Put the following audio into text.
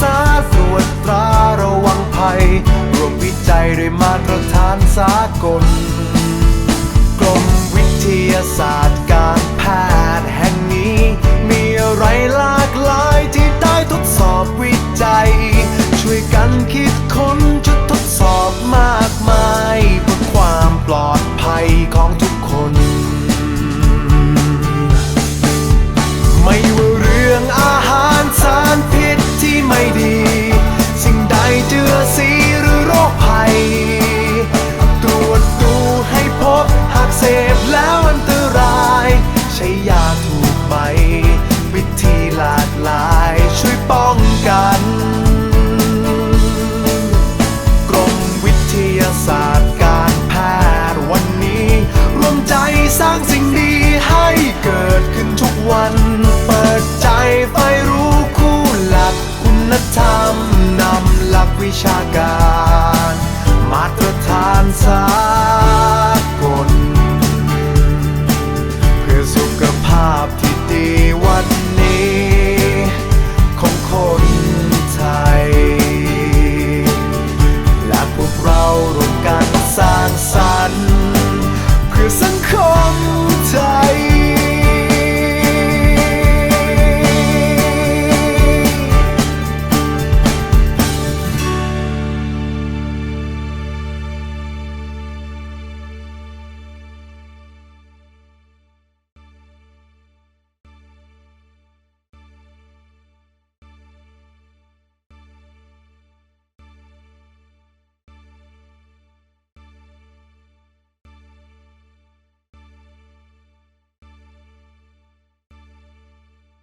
ษาตรวจตราระวังภัย รวมวิจัยด้วยมาตรฐานสากล กรมวิทยาศาสตร์ ที่เกิดขึ้นทุกวัน เปิดใจไฟรู้คู่หลักคุณธรรมนำหลักวิชาการ